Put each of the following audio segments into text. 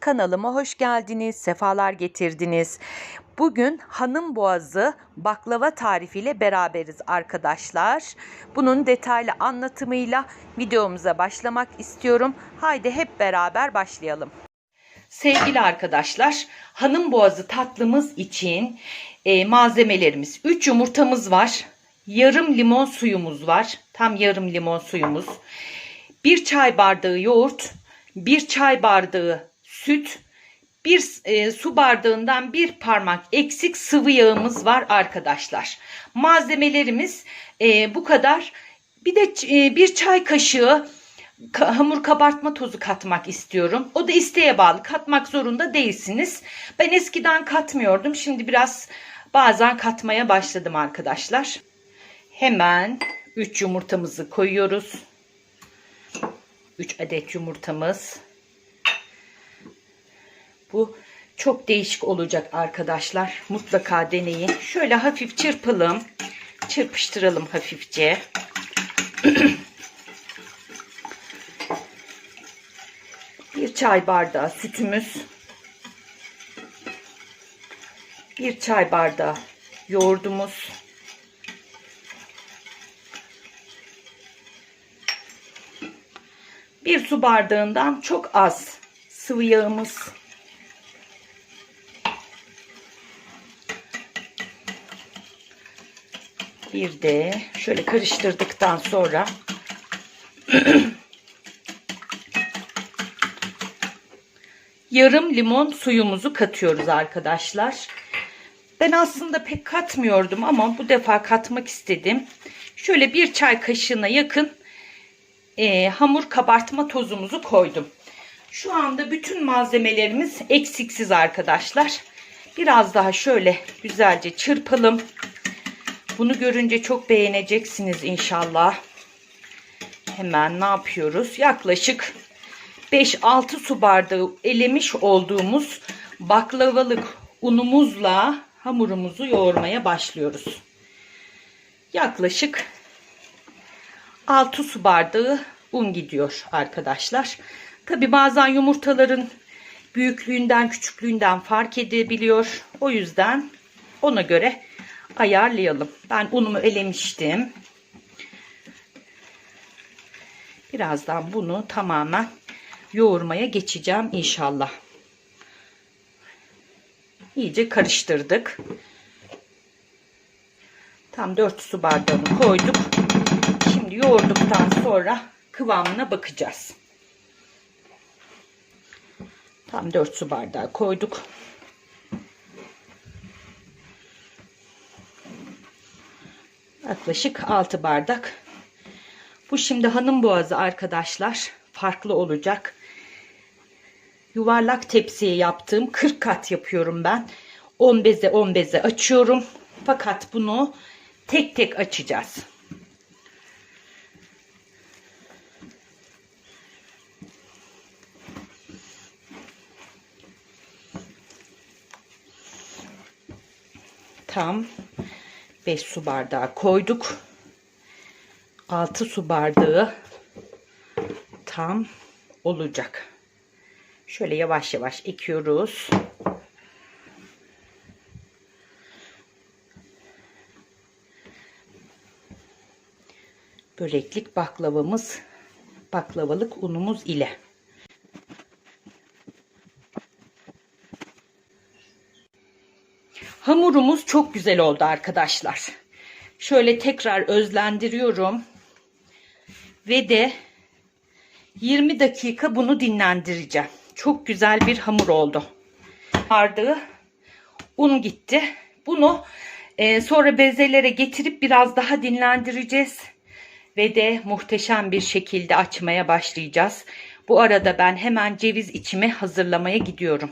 Kanalıma hoş geldiniz, sefalar getirdiniz. Bugün hanım boğazı baklava tarifiyle beraberiz arkadaşlar. Bunun detaylı anlatımıyla videomuza başlamak istiyorum. Haydi hep beraber başlayalım. Sevgili arkadaşlar, hanım boğazı tatlımız için e, malzemelerimiz 3 yumurtamız var. Yarım limon suyumuz var. Tam yarım limon suyumuz. 1 çay bardağı yoğurt, 1 çay bardağı süt, bir e, su bardağından bir parmak eksik sıvı yağımız var arkadaşlar. Malzemelerimiz e, bu kadar. Bir de e, bir çay kaşığı ka- hamur kabartma tozu katmak istiyorum. O da isteğe bağlı. Katmak zorunda değilsiniz. Ben eskiden katmıyordum. Şimdi biraz bazen katmaya başladım arkadaşlar. Hemen 3 yumurtamızı koyuyoruz. 3 adet yumurtamız. Bu çok değişik olacak arkadaşlar. Mutlaka deneyin. Şöyle hafif çırpalım. Çırpıştıralım hafifçe. Bir çay bardağı sütümüz. Bir çay bardağı yoğurdumuz. Bir su bardağından çok az sıvı yağımız. Bir de şöyle karıştırdıktan sonra yarım limon suyumuzu katıyoruz arkadaşlar. Ben aslında pek katmıyordum ama bu defa katmak istedim. Şöyle bir çay kaşığına yakın e, hamur kabartma tozumuzu koydum. Şu anda bütün malzemelerimiz eksiksiz arkadaşlar. Biraz daha şöyle güzelce çırpalım. Bunu görünce çok beğeneceksiniz inşallah. Hemen ne yapıyoruz? Yaklaşık 5-6 su bardağı elemiş olduğumuz baklavalık unumuzla hamurumuzu yoğurmaya başlıyoruz. Yaklaşık 6 su bardağı un gidiyor arkadaşlar. Tabi bazen yumurtaların büyüklüğünden küçüklüğünden fark edebiliyor. O yüzden ona göre ayarlayalım. Ben unumu elemiştim. Birazdan bunu tamamen yoğurmaya geçeceğim inşallah. İyice karıştırdık. Tam 4 su bardağını koyduk. Şimdi yoğurduktan sonra kıvamına bakacağız. Tam 4 su bardağı koyduk. Yaklaşık 6 bardak. Bu şimdi hanım boğazı arkadaşlar. Farklı olacak. Yuvarlak tepsiye yaptığım 40 kat yapıyorum ben. 10 beze 10 beze açıyorum. Fakat bunu tek tek açacağız. Tam 5 su bardağı koyduk. 6 su bardağı tam olacak. Şöyle yavaş yavaş ekiyoruz. Böreklik baklavamız, baklavalık unumuz ile. Hamurumuz çok güzel oldu arkadaşlar. Şöyle tekrar özlendiriyorum. Ve de 20 dakika bunu dinlendireceğim. Çok güzel bir hamur oldu. Bardağı un gitti. Bunu e, sonra bezelere getirip biraz daha dinlendireceğiz. Ve de muhteşem bir şekilde açmaya başlayacağız. Bu arada ben hemen ceviz içimi hazırlamaya gidiyorum.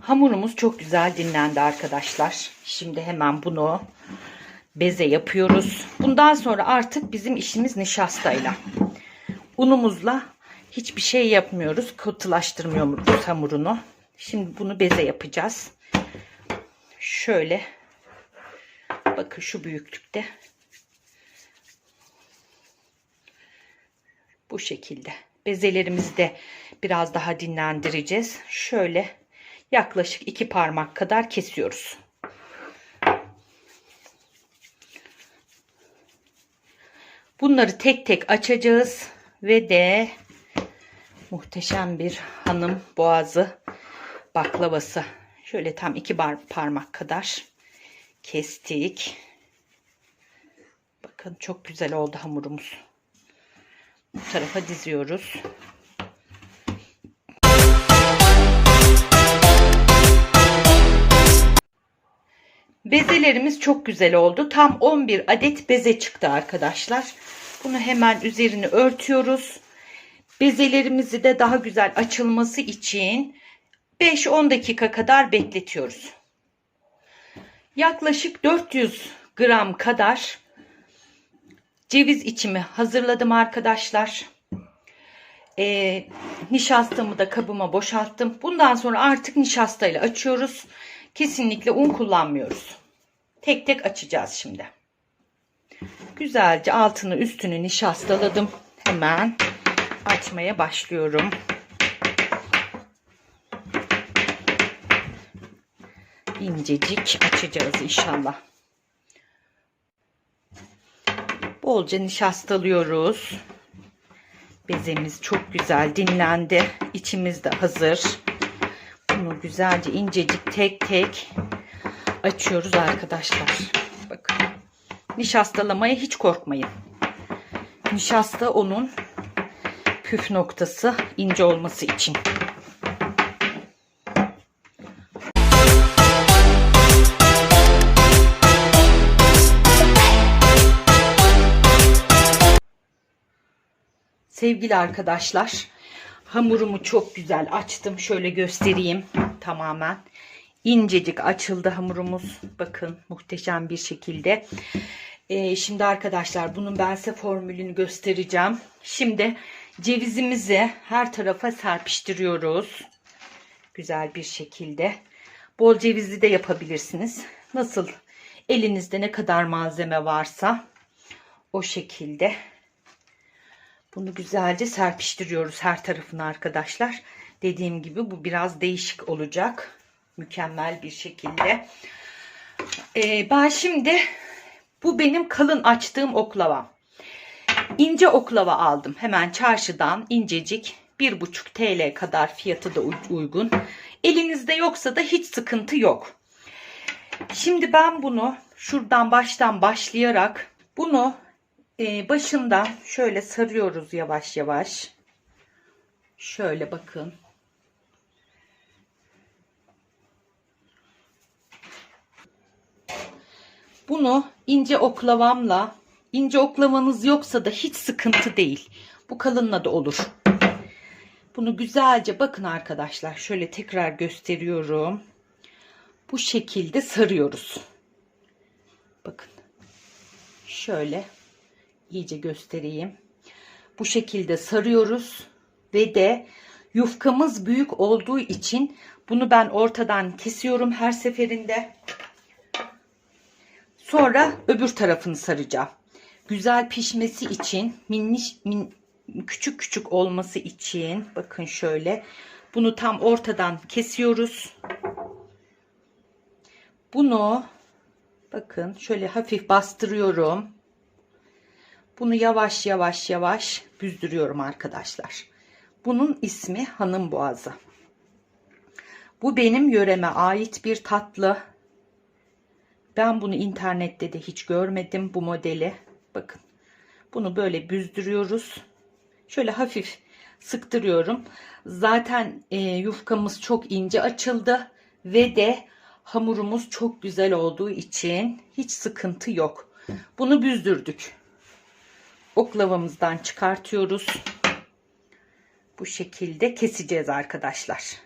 Hamurumuz çok güzel dinlendi arkadaşlar. Şimdi hemen bunu beze yapıyoruz. Bundan sonra artık bizim işimiz nişastayla. Unumuzla hiçbir şey yapmıyoruz. Katılaştırmıyoruz hamurunu. Şimdi bunu beze yapacağız. Şöyle bakın şu büyüklükte. Bu şekilde Bezelerimizi de biraz daha dinlendireceğiz. Şöyle yaklaşık iki parmak kadar kesiyoruz. Bunları tek tek açacağız ve de muhteşem bir hanım boğazı baklavası. Şöyle tam iki parmak kadar kestik. Bakın çok güzel oldu hamurumuz. Bu tarafa diziyoruz. Bezelerimiz çok güzel oldu. Tam 11 adet beze çıktı arkadaşlar. Bunu hemen üzerini örtüyoruz. Bezelerimizi de daha güzel açılması için 5-10 dakika kadar bekletiyoruz. Yaklaşık 400 gram kadar ceviz içimi hazırladım arkadaşlar. Ee, nişastamı da kabıma boşalttım. Bundan sonra artık nişastayla açıyoruz. Kesinlikle un kullanmıyoruz. Tek tek açacağız şimdi. Güzelce altını üstünü nişastaladım. Hemen açmaya başlıyorum. İncecik açacağız inşallah. Bolca nişastalıyoruz. Bezemiz çok güzel dinlendi. İçimiz de hazır. Bunu güzelce incecik tek tek açıyoruz arkadaşlar. Bakın. Nişastalamaya hiç korkmayın. Nişasta onun püf noktası ince olması için. Sevgili arkadaşlar, hamurumu çok güzel açtım. Şöyle göstereyim tamamen. İncecik açıldı hamurumuz. Bakın muhteşem bir şekilde. Ee, şimdi arkadaşlar bunun ben size formülünü göstereceğim. Şimdi cevizimizi her tarafa serpiştiriyoruz. Güzel bir şekilde. Bol cevizli de yapabilirsiniz. Nasıl elinizde ne kadar malzeme varsa o şekilde bunu güzelce serpiştiriyoruz her tarafına arkadaşlar. Dediğim gibi bu biraz değişik olacak. Mükemmel bir şekilde. Ee, ben şimdi bu benim kalın açtığım oklava. İnce oklava aldım. Hemen çarşıdan incecik 1,5 TL kadar fiyatı da uygun. Elinizde yoksa da hiç sıkıntı yok. Şimdi ben bunu şuradan baştan başlayarak bunu e, başından şöyle sarıyoruz yavaş yavaş. Şöyle bakın. Bunu ince oklavamla, ince oklavanız yoksa da hiç sıkıntı değil. Bu kalınla da olur. Bunu güzelce bakın arkadaşlar. Şöyle tekrar gösteriyorum. Bu şekilde sarıyoruz. Bakın. Şöyle iyice göstereyim. Bu şekilde sarıyoruz ve de yufkamız büyük olduğu için bunu ben ortadan kesiyorum her seferinde. Sonra öbür tarafını saracağım. Güzel pişmesi için minniş min, küçük küçük olması için bakın şöyle bunu tam ortadan kesiyoruz. Bunu bakın şöyle hafif bastırıyorum. Bunu yavaş yavaş yavaş büzdürüyorum arkadaşlar. Bunun ismi hanım boğazı. Bu benim yöreme ait bir tatlı. Ben bunu internette de hiç görmedim bu modeli. Bakın. Bunu böyle büzdürüyoruz. Şöyle hafif sıktırıyorum. Zaten e, yufkamız çok ince açıldı ve de hamurumuz çok güzel olduğu için hiç sıkıntı yok. Bunu büzdürdük oklavamızdan çıkartıyoruz. Bu şekilde keseceğiz arkadaşlar.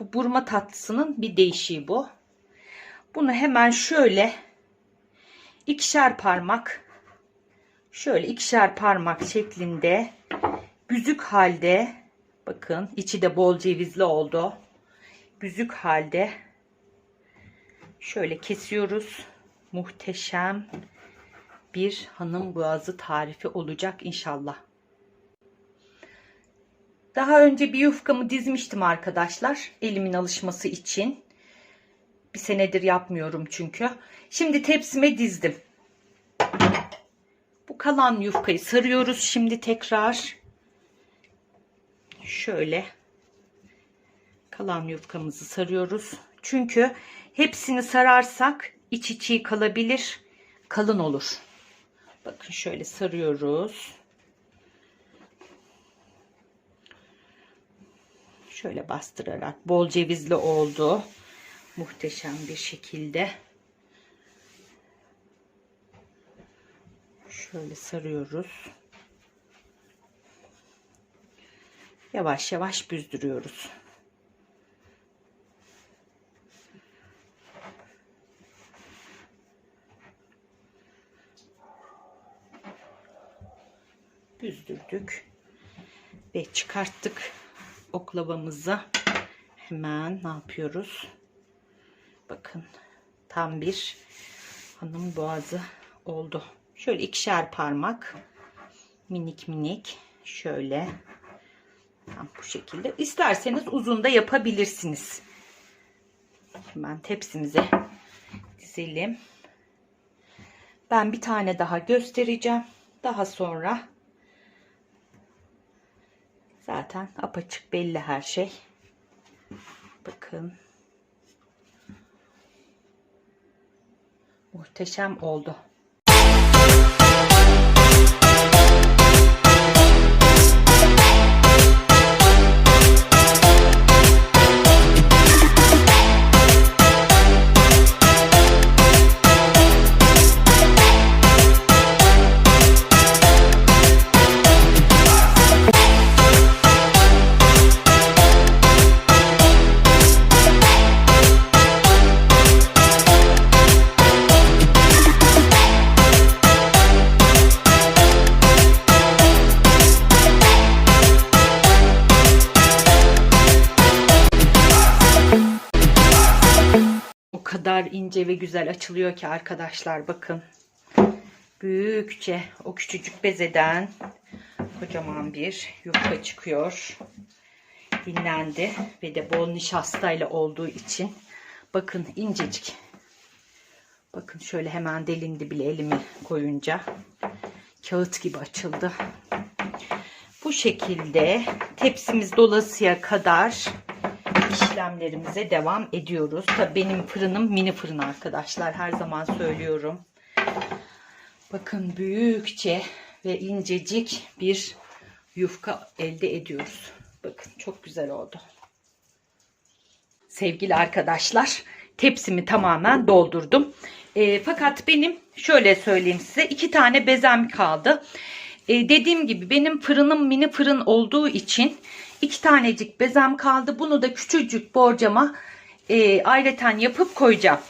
Bu burma tatlısının bir değişiği bu. Bunu hemen şöyle ikişer parmak şöyle ikişer parmak şeklinde büzük halde bakın içi de bol cevizli oldu. Büzük halde şöyle kesiyoruz. Muhteşem bir hanım boğazı tarifi olacak inşallah. Daha önce bir yufkamı dizmiştim arkadaşlar. Elimin alışması için. Bir senedir yapmıyorum çünkü. Şimdi tepsime dizdim. Bu kalan yufkayı sarıyoruz şimdi tekrar. Şöyle kalan yufkamızı sarıyoruz. Çünkü hepsini sararsak iç içi kalabilir, kalın olur. Bakın şöyle sarıyoruz. Şöyle bastırarak bol cevizli oldu. Muhteşem bir şekilde. Şöyle sarıyoruz. Yavaş yavaş büzdürüyoruz. Büzdürdük ve çıkarttık oklavamızı. Hemen ne yapıyoruz? Bakın tam bir hanım boğazı oldu. Şöyle ikişer parmak minik minik şöyle tam bu şekilde. İsterseniz uzun da yapabilirsiniz. Hemen tepsimize dizelim. Ben bir tane daha göstereceğim. Daha sonra zaten apaçık belli her şey. Bakın. Muhteşem oldu. Güzel açılıyor ki arkadaşlar bakın. Büyükçe o küçücük bezeden kocaman bir yufka çıkıyor. Dinlendi ve de bol nişastayla olduğu için bakın incecik. Bakın şöyle hemen delindi bile elimi koyunca. Kağıt gibi açıldı. Bu şekilde tepsimiz dolasıya kadar işlemlerimize devam ediyoruz. Tabii benim fırınım mini fırın arkadaşlar. Her zaman söylüyorum. Bakın büyükçe ve incecik bir yufka elde ediyoruz. Bakın çok güzel oldu. Sevgili arkadaşlar tepsimi tamamen doldurdum. E, fakat benim şöyle söyleyeyim size iki tane bezem kaldı. E, dediğim gibi benim fırınım mini fırın olduğu için iki tanecik bezem kaldı. Bunu da küçücük borcama e, ayreten yapıp koyacağım.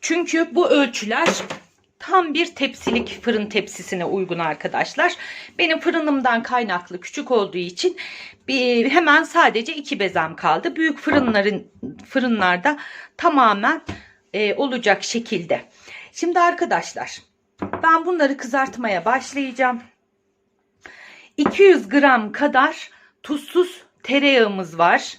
Çünkü bu ölçüler tam bir tepsilik fırın tepsisine uygun arkadaşlar. Benim fırınımdan kaynaklı küçük olduğu için bir, hemen sadece iki bezem kaldı. Büyük fırınların fırınlarda tamamen e, olacak şekilde. Şimdi arkadaşlar ben bunları kızartmaya başlayacağım. 200 gram kadar tuzsuz tereyağımız var.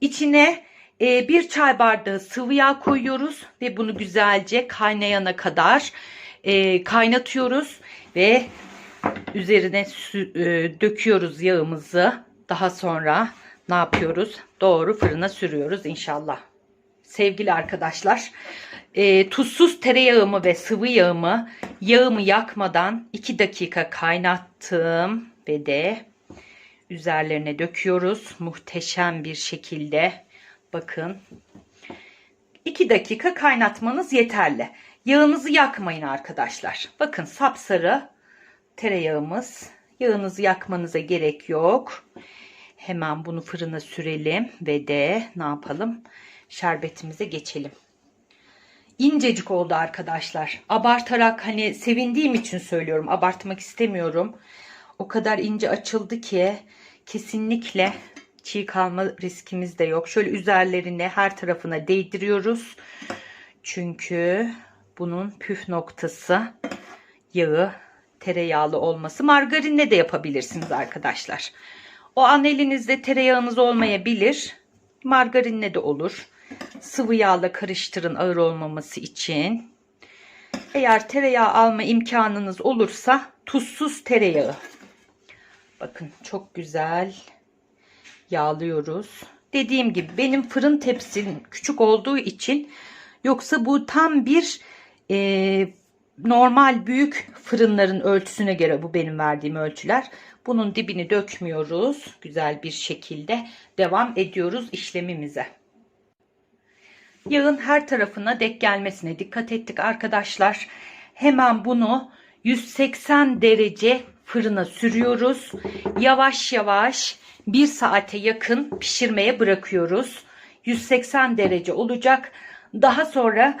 İçine e, bir çay bardağı sıvı yağ koyuyoruz ve bunu güzelce kaynayana kadar e, kaynatıyoruz ve üzerine sü- e, döküyoruz yağımızı. Daha sonra ne yapıyoruz? Doğru fırına sürüyoruz inşallah. Sevgili arkadaşlar, e, tuzsuz tereyağımı ve sıvı yağımı yağımı yakmadan 2 dakika kaynattım ve de üzerlerine döküyoruz. Muhteşem bir şekilde. Bakın. 2 dakika kaynatmanız yeterli. Yağınızı yakmayın arkadaşlar. Bakın sapsarı tereyağımız. Yağınızı yakmanıza gerek yok. Hemen bunu fırına sürelim ve de ne yapalım? Şerbetimize geçelim. İncecik oldu arkadaşlar. Abartarak hani sevindiğim için söylüyorum. Abartmak istemiyorum. O kadar ince açıldı ki kesinlikle çiğ kalma riskimiz de yok. Şöyle üzerlerine her tarafına değdiriyoruz. Çünkü bunun püf noktası yağı tereyağlı olması. Margarinle de yapabilirsiniz arkadaşlar. O an elinizde tereyağınız olmayabilir. Margarinle de olur. Sıvı yağla karıştırın ağır olmaması için. Eğer tereyağı alma imkanınız olursa tuzsuz tereyağı. Bakın çok güzel yağlıyoruz. Dediğim gibi benim fırın tepsim küçük olduğu için yoksa bu tam bir e, normal büyük fırınların ölçüsüne göre bu benim verdiğim ölçüler. Bunun dibini dökmüyoruz. Güzel bir şekilde devam ediyoruz işlemimize. Yağın her tarafına dek gelmesine dikkat ettik arkadaşlar. Hemen bunu 180 derece fırına sürüyoruz. Yavaş yavaş 1 saate yakın pişirmeye bırakıyoruz. 180 derece olacak. Daha sonra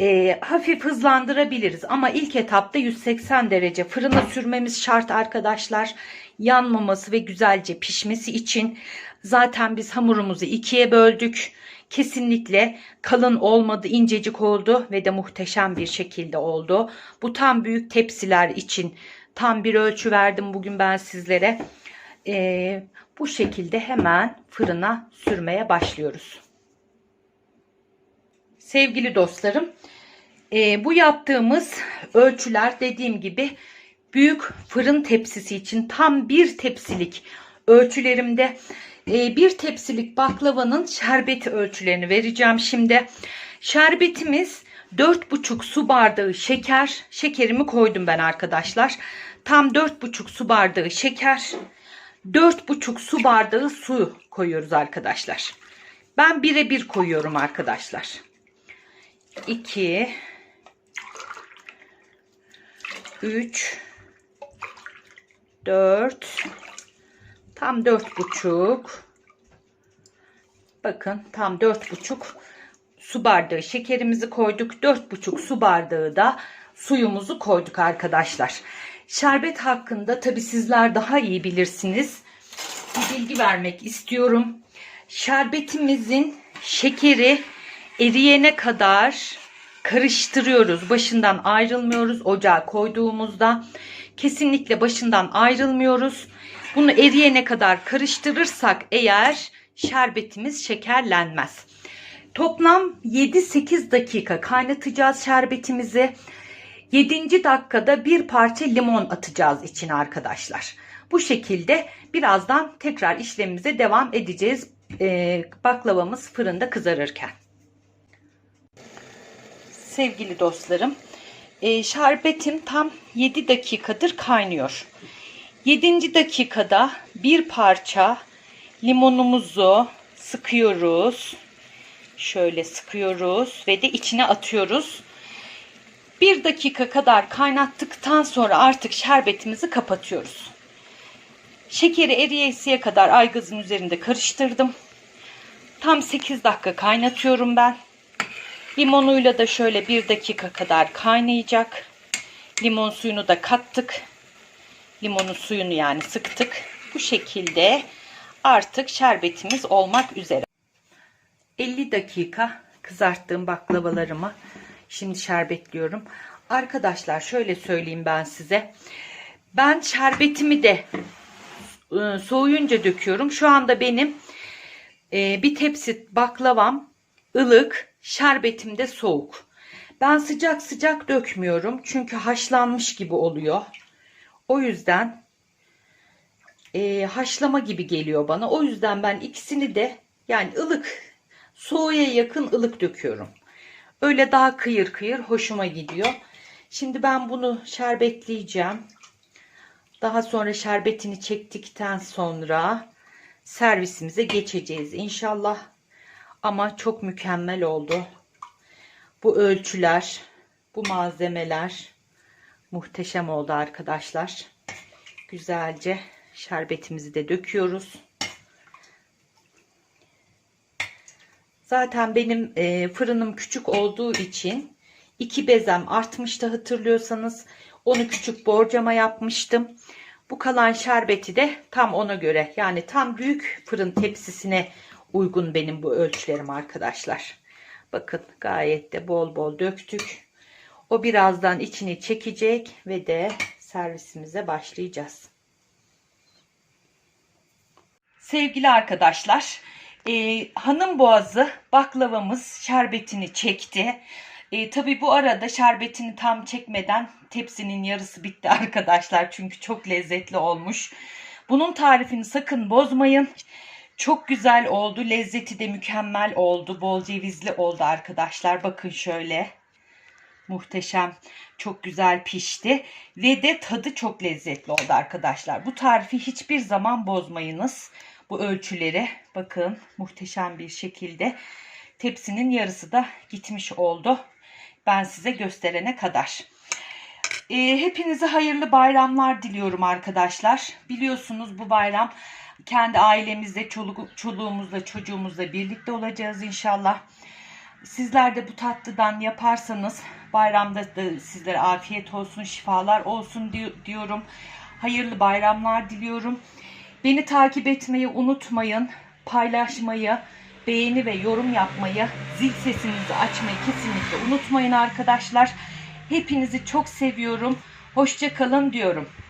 e, hafif hızlandırabiliriz ama ilk etapta 180 derece fırına sürmemiz şart arkadaşlar. Yanmaması ve güzelce pişmesi için zaten biz hamurumuzu ikiye böldük. Kesinlikle kalın olmadı, incecik oldu ve de muhteşem bir şekilde oldu. Bu tam büyük tepsiler için tam bir ölçü verdim bugün ben sizlere. Ee, bu şekilde hemen fırına sürmeye başlıyoruz. Sevgili dostlarım, e, bu yaptığımız ölçüler dediğim gibi büyük fırın tepsisi için tam bir tepsilik ölçülerimde e, bir tepsilik baklavanın şerbeti ölçülerini vereceğim şimdi. Şerbetimiz 4,5 su bardağı şeker. Şekerimi koydum ben arkadaşlar. Tam 4,5 su bardağı şeker. 4,5 su bardağı su koyuyoruz arkadaşlar. Ben birebir koyuyorum arkadaşlar. 2 3 4 tam dört buçuk bakın tam dört buçuk su bardağı şekerimizi koyduk dört buçuk su bardağı da suyumuzu koyduk arkadaşlar şerbet hakkında tabi sizler daha iyi bilirsiniz bir bilgi vermek istiyorum şerbetimizin şekeri eriyene kadar karıştırıyoruz. Başından ayrılmıyoruz. Ocağa koyduğumuzda kesinlikle başından ayrılmıyoruz. Bunu eriyene kadar karıştırırsak eğer şerbetimiz şekerlenmez. Toplam 7-8 dakika kaynatacağız şerbetimizi. 7. dakikada bir parça limon atacağız içine arkadaşlar. Bu şekilde birazdan tekrar işlemimize devam edeceğiz. Ee, baklavamız fırında kızarırken sevgili dostlarım. E, şerbetim tam 7 dakikadır kaynıyor. 7. dakikada bir parça limonumuzu sıkıyoruz. Şöyle sıkıyoruz ve de içine atıyoruz. Bir dakika kadar kaynattıktan sonra artık şerbetimizi kapatıyoruz. Şekeri eriyesiye kadar aygazın üzerinde karıştırdım. Tam 8 dakika kaynatıyorum ben. Limonuyla da şöyle bir dakika kadar kaynayacak. Limon suyunu da kattık. Limonun suyunu yani sıktık. Bu şekilde artık şerbetimiz olmak üzere. 50 dakika kızarttığım baklavalarımı şimdi şerbetliyorum. Arkadaşlar şöyle söyleyeyim ben size. Ben şerbetimi de e, soğuyunca döküyorum. Şu anda benim e, bir tepsi baklavam ılık, şerbetim de soğuk. Ben sıcak sıcak dökmüyorum çünkü haşlanmış gibi oluyor. O yüzden e, haşlama gibi geliyor bana. O yüzden ben ikisini de yani ılık, soğuğa yakın ılık döküyorum. Öyle daha kıyır kıyır hoşuma gidiyor. Şimdi ben bunu şerbetleyeceğim. Daha sonra şerbetini çektikten sonra servisimize geçeceğiz inşallah. Ama çok mükemmel oldu. Bu ölçüler, bu malzemeler muhteşem oldu arkadaşlar. Güzelce şerbetimizi de döküyoruz. Zaten benim e, fırınım küçük olduğu için iki bezem artmıştı hatırlıyorsanız. Onu küçük borcama yapmıştım. Bu kalan şerbeti de tam ona göre yani tam büyük fırın tepsisine uygun benim bu ölçülerim arkadaşlar. Bakın gayet de bol bol döktük. O birazdan içini çekecek ve de servisimize başlayacağız. Sevgili arkadaşlar, e, hanım boğazı baklavamız şerbetini çekti. E, tabii bu arada şerbetini tam çekmeden tepsinin yarısı bitti arkadaşlar. Çünkü çok lezzetli olmuş. Bunun tarifini sakın bozmayın. Çok güzel oldu. Lezzeti de mükemmel oldu. Bol cevizli oldu arkadaşlar. Bakın şöyle. Muhteşem. Çok güzel pişti. Ve de tadı çok lezzetli oldu arkadaşlar. Bu tarifi hiçbir zaman bozmayınız. Bu ölçüleri bakın muhteşem bir şekilde. Tepsinin yarısı da gitmiş oldu. Ben size gösterene kadar. Ee, hepinize hayırlı bayramlar diliyorum arkadaşlar. Biliyorsunuz bu bayram kendi ailemizle, çoluk, çoluğumuzla, çocuğumuzla birlikte olacağız inşallah. Sizler de bu tatlıdan yaparsanız bayramda da sizlere afiyet olsun, şifalar olsun di- diyorum. Hayırlı bayramlar diliyorum. Beni takip etmeyi unutmayın. Paylaşmayı, beğeni ve yorum yapmayı, zil sesinizi açmayı kesinlikle unutmayın arkadaşlar. Hepinizi çok seviyorum. Hoşça kalın diyorum.